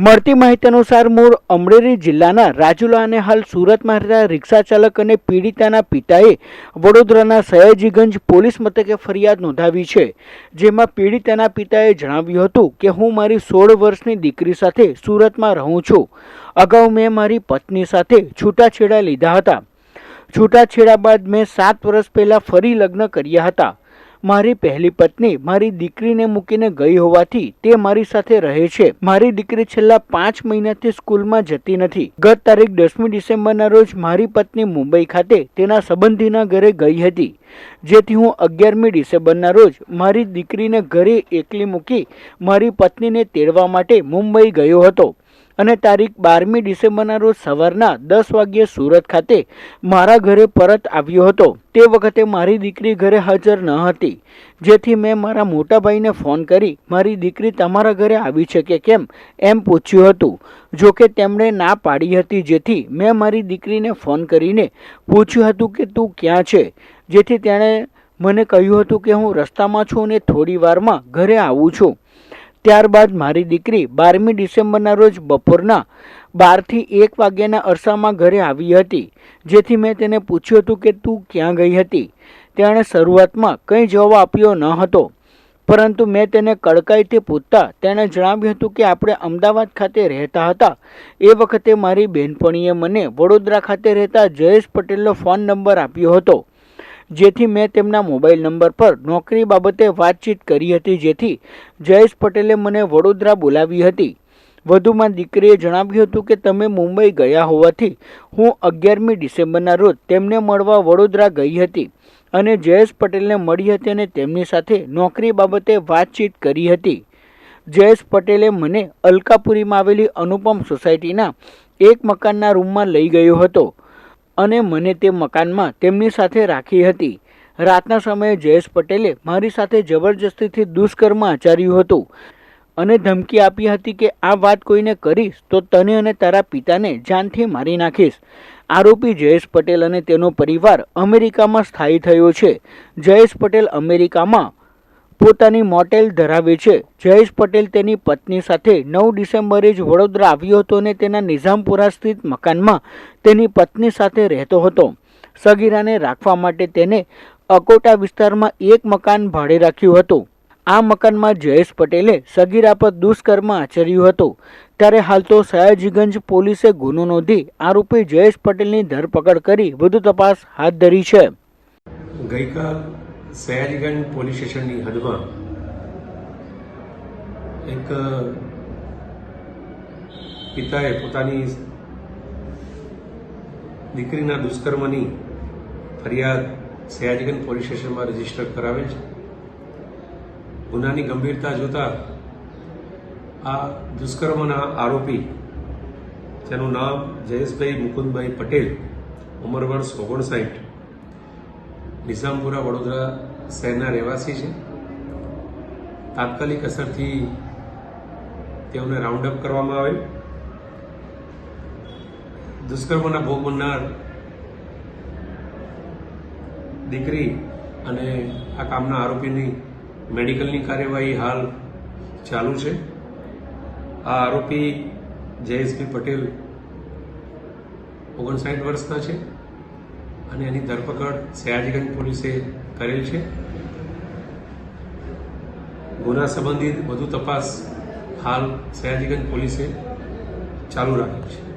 મળતી માહિતી અનુસાર મૂળ અમરેલી જિલ્લાના રાજુલા અને હાલ સુરતમાં રહેતા રિક્ષા ચાલક અને પીડિતાના પિતાએ વડોદરાના સયાજીગંજ પોલીસ મથકે ફરિયાદ નોંધાવી છે. જેમાં પીડિતાના પિતાએ જણાવ્યું હતું કે, હું મારી સોળ વર્ષની દીકરી સાથે સુરતમાં રહું છું. અગાઉ મેં મારી પત્ની સાથે છૂટાછેડા લીધા હતા. છૂટાછેડા બાદ મેં સાત વર્ષ પહેલાં ફરી લગ્ન કર્યા હતા. મારી પહેલી પત્ની મારી દીકરીને મૂકીને ગઈ હોવાથી તે મારી સાથે રહે છે. મારી દીકરી છેલ્લા પાંચ મહિનાથી સ્કૂલમાં જતી નથી. ગત તારીખ દસમી ડિસેમ્બરના રોજ મારી પત્ની મુંબઈ ખાતે તેના સંબંધીના ઘરે ગઈ હતી. જેથી હું અગિયારમી ડિસેમ્બરના રોજ મારી દીકરીને ઘરે એકલી મૂકી મારી પત્નીને તેડવા માટે મુંબઈ ગયો હતો. અને તારીખ બારમી ડિસેમ્બરના રોજ સવારના દસ વાગ્યે સુરત ખાતે મારા ઘરે પરત આવ્યો હતો. તે વખતે મારી દીકરી ઘરે હાજર ન હતી. જેથી મેં મારા મોટા ભાઈને ફોન કરી, મારી દીકરી તમારા ઘરે આવી છે કે કેમ? એમ પૂછ્યું હતું. જો કે તેમણે ના પાડી હતી જેથી મેં મારી દીકરીને ફોન કરીને પૂછ્યું હતું કે તું ક્યાં છે? જેથી તેણે મને કહ્યું હતું કે હું રસ્તામાં છું અને થોડી વારમાં ઘરે આવું છું. ત્યારબાદ મારી દીકરી બારમી ડિસેમ્બરના રોજ બપોરના બારથી એક વાગ્યાના અરસામાં ઘરે આવી હતી. જેથી મેં તેને પૂછ્યું હતું કે તું ક્યાં ગઈ હતી? તેણે શરૂઆતમાં કંઈ જવાબ આપ્યો ન હતો. પરંતુ મેં તેને કડકાઈથી પૂછતા તેણે જણાવ્યું હતું કે આપણે અમદાવાદ ખાતે રહેતા હતા. એ વખતે મારી બહેનપણીએ મને વડોદરા ખાતે રહેતા જયેશ પટેલનો ફોન નંબર આપ્યો હતો. જેથી મેં તેમના મોબાઈલ નંબર પર નોકરી બાબતે વાતચીત કરી હતી, જેથી જયેશ પટેલે મને વડોદરા બોલાવી હતી. વધુમાં દીકરીએ જણાવ્યું હતું કે, તમે મુંબઈ ગયા હોવાથી હું અગિયારમી ડિસેમ્બરના રોજ તેમને મળવા વડોદરા ગઈ હતી અને જયેશ પટેલને મળી હતી અને તેમની સાથે નોકરી બાબતે વાતચીત કરી હતી. જયેશ પટેલે મને અલકાપુરીમાં આવેલી અનુપમ સોસાયટીના એક મકાનના રૂમમાં લઈ ગયો હતો. અને મને તે મકાનમાં તેમની સાથે રાખી હતી. રાતના સમયે જયેશ પટેલે મારી સાથે જબરજસ્તીથી દુષ્કર્મ આચર્યું હતું અને ધમકી આપી હતી કે આ વાત કોઈને કરીશ તો તને અને તારા પિતાને જાનથી મારી નાખીશ. આરોપી જયેશ પટેલ અને તેનો પરિવાર અમેરિકામાં સ્થાયી થયો છે. જયેશ પટેલ અમેરિકામાં પોતાની મોટેલ ધરાવે છે. જયેશ પટેલ તેની પત્ની સાથે નવ ડિસેમ્બરે જ વડોદરા આવ્યો હતો અને તેના નિઝામપુરા સ્થિત મકાનમાં તેની પત્ની સાથે રહેતો હતો. સગીરાને રાખવા માટે તેને અકોટા વિસ્તારમાં એક મકાન ભાડે રાખ્યું હતું. આ મકાનમાં જયેશ પટેલે સગીરા પર દુષ્કર્મ આચર્યું હતું. ત્યારે હાલ તો સયાજીગંજ પોલીસે ગુનો નોંધી આરોપી જયેશ પટેલની ધરપકડ કરી વધુ તપાસ હાથ ધરી છે. ગઈકાલ સયાજીગંજ પોલીસ સ્ટેશનની હદમાં એક પિતાએ પોતાની દીકરીના દુષ્કર્મની ફરિયાદ સયાજીગંજ પોલીસ સ્ટેશનમાં રજિસ્ટર કરાવેલ છે. ગુનાની ગંભીરતા જોતા આ દુષ્કર્મના આરોપી, જેનું નામ જયેશભાઈ મુકુંદભાઈ પટેલ, ઉંમર વર્ષ ઓગણસાઠ નિઝામપુરા વડોદરા શહેરના રહેવાસી છે. તાત્કાલિક અસરથી તેઓને રાઉન્ડ અપ કરવામાં આવે દુષ્કર્મના ભોગ બનનાર દીકરી અને આ કામના આરોપીની મેડિકલની કાર્યવાહી હાલ ચાલુ છે. આ આરોપી જયેશભાઈ પટેલ ઓગણસાઠ વર્ષના છે. અને એની ધરપકડ સયાજીગંજ પોલીસે કરેલ છે. ગુના સંબંધિત વધુ તપાસ હાલ સયાજીગંજ પોલીસે ચાલુ રાખેલ છે.